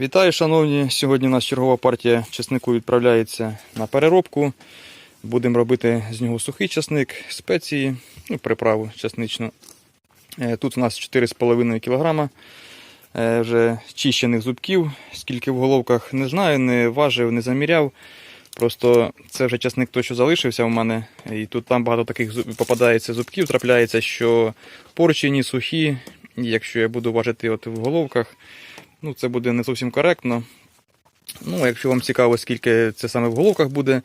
Вітаю, шановні! Сьогодні у нас чергова партія чеснику відправляється на переробку. Будемо робити з нього сухий чесник, спеції, ну, приправу чесничну. Е, Тут у нас 4,5 кг е, вже чищених зубків. Скільки в головках не знаю, не важив, не заміряв. Просто це вже часник той, що залишився у мене. І тут там багато таких попадається зубків, трапляється, що порчені, сухі. Якщо я буду важити от в головках, ну це буде не зовсім коректно. Ну, якщо вам цікаво, скільки це саме в головках буде,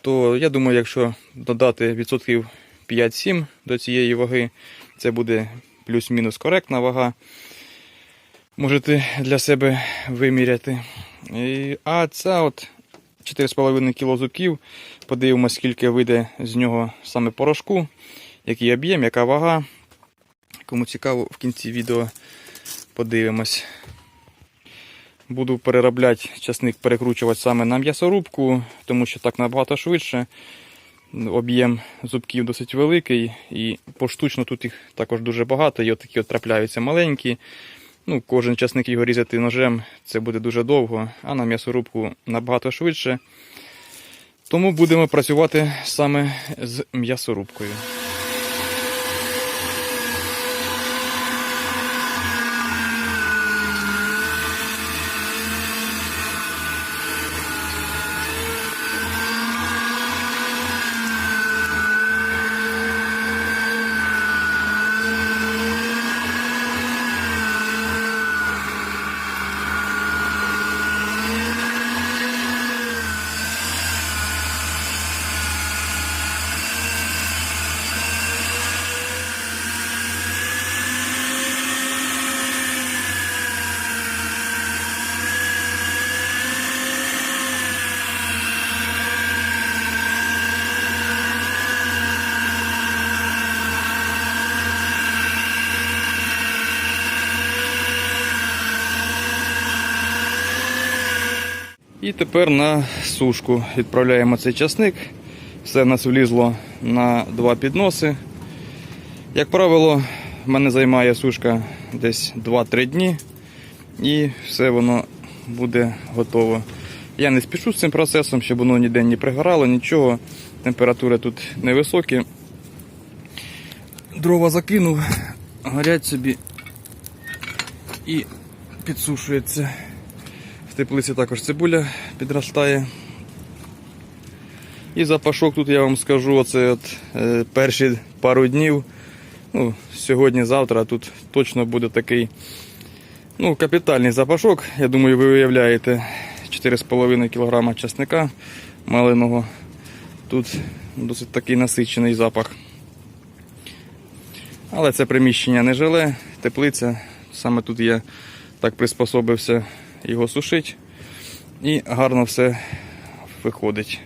то я думаю, якщо додати відсотків 5-7 до цієї ваги, це буде плюс-мінус коректна вага. Можете для себе виміряти. А ця от 4,5 кг зубків. Подивимось, скільки вийде з нього саме порошку, який об'єм, яка вага. Кому цікаво, в кінці відео подивимось. Буду переробляти часник, перекручувати саме на м'ясорубку, тому що так набагато швидше. Об'єм зубків досить великий і поштучно тут їх також дуже багато. І от такі от трапляються маленькі. Ну, Кожен часник його різати ножем це буде дуже довго, а на м'ясорубку набагато швидше. Тому будемо працювати саме з м'ясорубкою. І тепер на сушку відправляємо цей часник. Все в нас влізло на два підноси. Як правило, в мене займає сушка десь 2-3 дні, і все воно буде готово. Я не спішу з цим процесом, щоб воно ніде не пригорало, нічого. Температури тут невисокі. Дрова закинув, горять собі і підсушується. Теплиці також цибуля підростає. І запашок тут я вам скажу, оце от, е, перші пару днів. Ну, Сьогодні-завтра тут точно буде такий ну, капітальний запашок. Я думаю, ви уявляєте 4,5 кг часника малиного. Тут досить такий насичений запах. Але це приміщення не жиле, теплиця. Саме тут я так приспособився його сушити. І гарно все виходить.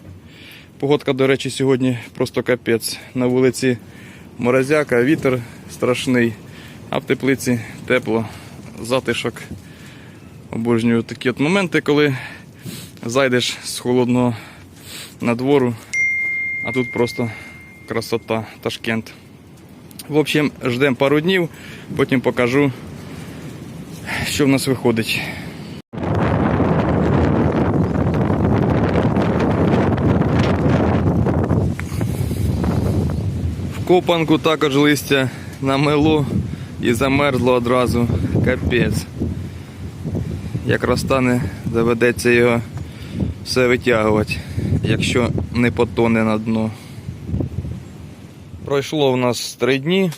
Погодка, до речі, сьогодні просто капець. На вулиці морозяка, вітер страшний, а в теплиці тепло, затишок. Обожнюю такі от моменти, коли зайдеш з холодного надвору, а тут просто красота, Ташкент. В общем, ждемо пару днів, потім покажу, що в нас виходить. В копанку також листя намело і замерзло одразу. Капець. Як розтане, доведеться його все витягувати, якщо не потоне на дно. Пройшло в нас три дні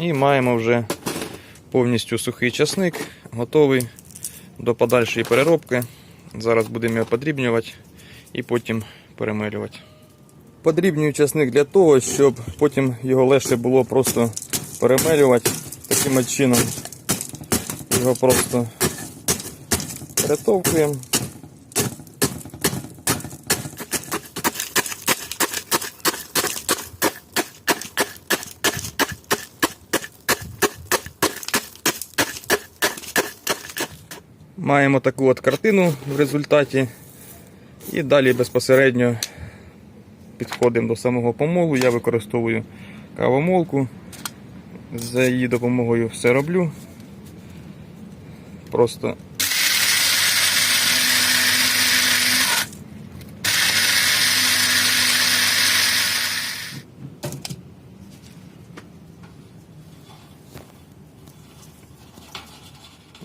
і маємо вже повністю сухий часник, готовий до подальшої переробки. Зараз будемо його подрібнювати і потім перемелювати. Подрібнюю часник для того, щоб потім його легше було просто перемелювати таким чином. Його просто перетовкуємо. Маємо таку от картину в результаті. І далі безпосередньо підходимо до самого помолу, я використовую кавомолку. За її допомогою все роблю. Просто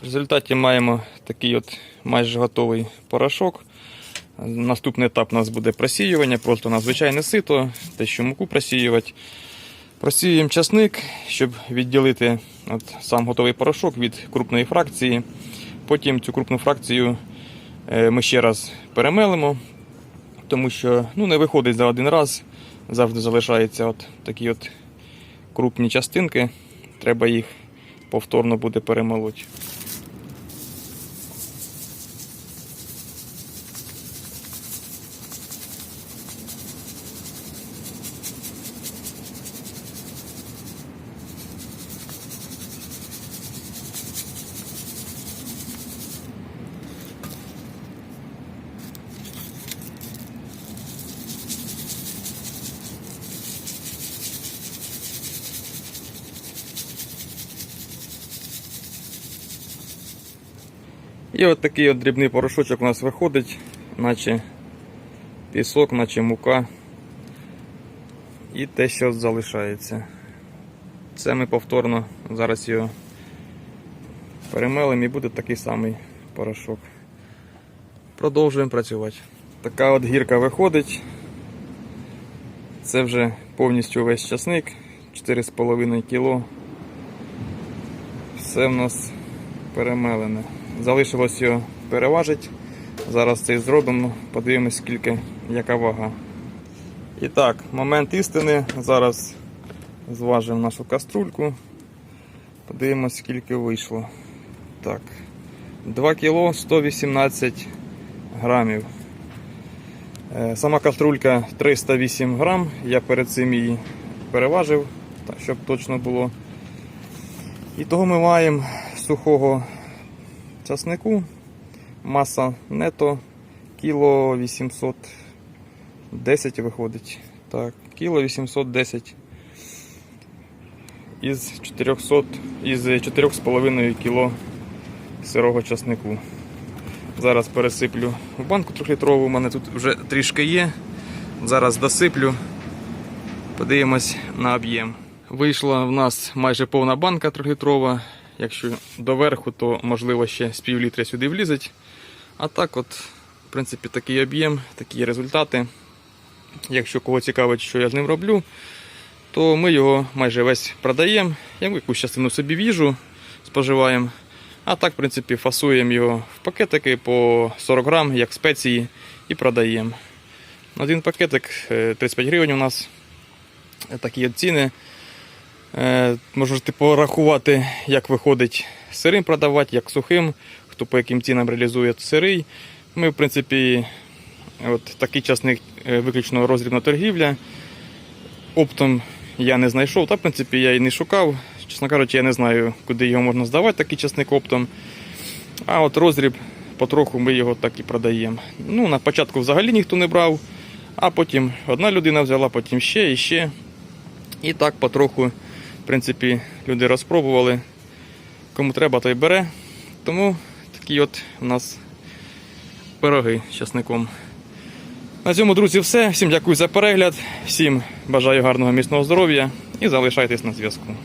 В результаті маємо такий от майже готовий порошок. Наступний етап у нас буде просіювання, просто на звичайне сито, те, що муку просіювати. Просіюємо часник, щоб відділити от сам готовий порошок від крупної фракції. Потім цю крупну фракцію е, ми ще раз перемелимо, тому що ну, не виходить за один раз, завжди залишаються от такі от крупні частинки. Треба їх повторно буде перемолоти. І от такий от дрібний порошочок у нас виходить, наче пісок, наче мука. І те, що залишається. Це ми повторно зараз його перемелимо і буде такий самий порошок. Продовжуємо працювати. Така от гірка виходить. Це вже повністю весь часник, 4,5 кг. Все в нас перемелене. Залишилось його переважити. Зараз це і зробимо, подивимось, скільки, яка вага. І так, момент істини. Зараз зважимо нашу каструльку. Подивимось, скільки вийшло. Так. 2 кг 118 грамів. Е, Сама каструлька 308 грам. Я перед цим її переважив, щоб точно було. І того ми маємо сухого часнику. Маса нето кіло 810 виходить. Так, кіло 810 із 400, із 4,5 кіло сирого часнику. Зараз пересиплю в банку трьохлітрову, у мене тут вже трішки є. Зараз досиплю, подивимось на об'єм. Вийшла в нас майже повна банка трьохлітрова. Якщо доверху, то можливо ще з пів літра сюди влізить. А так, от, в принципі, такий об'єм, такі результати. Якщо кого цікавить, що я з ним роблю, то ми його майже весь продаємо. Якусь частину собі в їжу споживаємо. А так, в принципі, фасуємо його в пакетики по 40 грам, як спеції, і продаємо. Один пакетик е, 35 гривень у нас. Е, Такі ціни. Е, Можете порахувати, як виходить сирим продавати, як сухим, хто по яким цінам реалізує сирий. Ми, в принципі, от такий часник е, виключно розрібна торгівля. Оптом я не знайшов, та в принципі я і не шукав. Чесно кажучи, я не знаю, куди його можна здавати, такий часник оптом. А от розріб потроху ми його так і продаємо. Ну, на початку взагалі ніхто не брав, а потім одна людина взяла, потім ще і ще. І так потроху, принципі, люди розпробували. Кому треба, той бере. Тому такі от у нас пироги з часником. На цьому, друзі, все. Всім дякую за перегляд, всім бажаю гарного міцного здоров'я і залишайтесь на зв'язку.